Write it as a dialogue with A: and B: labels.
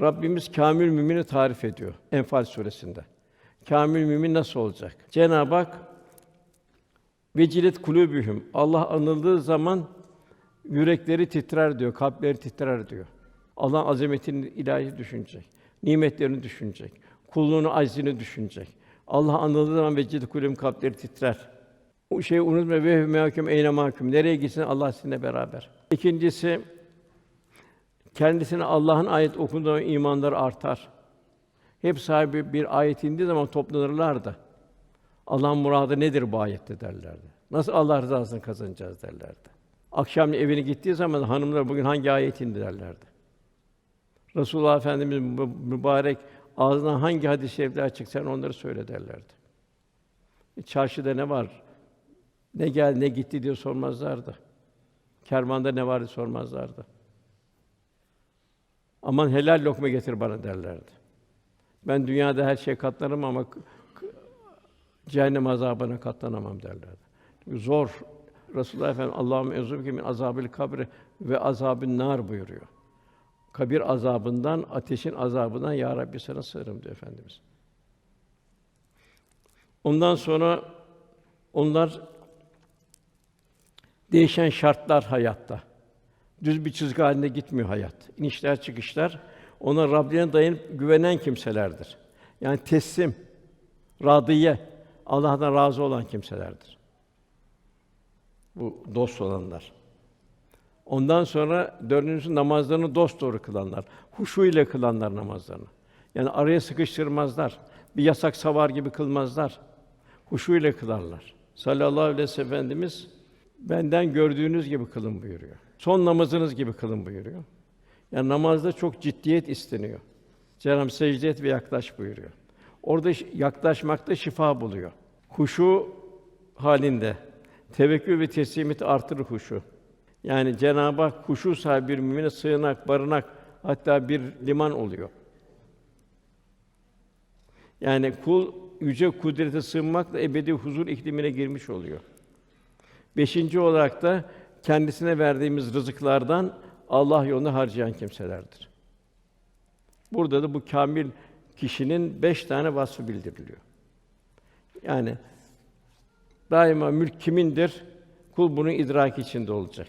A: Rabbimiz kamil mümini tarif ediyor Enfal suresinde. Kamil mümin nasıl olacak? Cenab-ı Hak vecilet kulûbühüm Allah anıldığı zaman yürekleri titrer diyor, kalpleri titrer diyor. Allah'ın azametini ilahi düşünecek, nimetlerini düşünecek, kulluğunu aczini düşünecek. Allah anıldığı zaman vecilet kulûbühüm kalpleri titrer. O şeyi unutma ve mahkum eyne mahkum. Nereye gitsin Allah sizinle beraber. İkincisi kendisine Allah'ın ayet okunduğu imanları artar. Hep sahibi bir ayet indiği zaman toplanırlar da Allah'ın muradı nedir bu ayette derlerdi. Nasıl Allah rızasını kazanacağız derlerdi. Akşam evine gittiği zaman hanımlar bugün hangi ayet indi derlerdi. Resulullah Efendimiz mü- mübarek ağzından hangi hadis-i şerifler çıksa onları söyle derlerdi. E, Çarşıda ne var? Ne geldi, ne gitti diye sormazlardı. Kervanda ne vardı sormazlardı. Aman helal lokma getir bana derlerdi. Ben dünyada her şeye katlanırım ama cehennem azabına katlanamam derlerdi. Çünkü zor. Resulullah Efendimiz Allah'ım ezubike min azabil kabri ve azabın nar buyuruyor. Kabir azabından, ateşin azabından ya Rabbi sana sığınırım diyor efendimiz. Ondan sonra onlar değişen şartlar hayatta. Düz bir çizgi halinde gitmiyor hayat. İnişler çıkışlar. Ona Rablerine dayanıp güvenen kimselerdir. Yani teslim, radiye, Allah'tan razı olan kimselerdir. Bu dost olanlar. Ondan sonra dördüncüsü namazlarını dost doğru kılanlar. Huşu ile kılanlar namazlarını. Yani araya sıkıştırmazlar. Bir yasak savar gibi kılmazlar. Huşu ile kılarlar. Sallallahu aleyhi ve sellem Efendimiz benden gördüğünüz gibi kılın buyuruyor. Son namazınız gibi kılın buyuruyor. Yani namazda çok ciddiyet isteniyor. Cenab-ı secde et ve yaklaş buyuruyor. Orada yaklaşmakta şifa buluyor. Huşu halinde tevekkül ve teslimiyet artırır huşu. Yani Cenab-ı Hak huşu sahibi bir mümine sığınak, barınak hatta bir liman oluyor. Yani kul yüce kudrete sığınmakla ebedi huzur iklimine girmiş oluyor. Beşinci olarak da kendisine verdiğimiz rızıklardan Allah yolunda harcayan kimselerdir. Burada da bu kamil kişinin beş tane vasfı bildiriliyor. Yani daima mülk kimindir? Kul bunun idraki içinde olacak.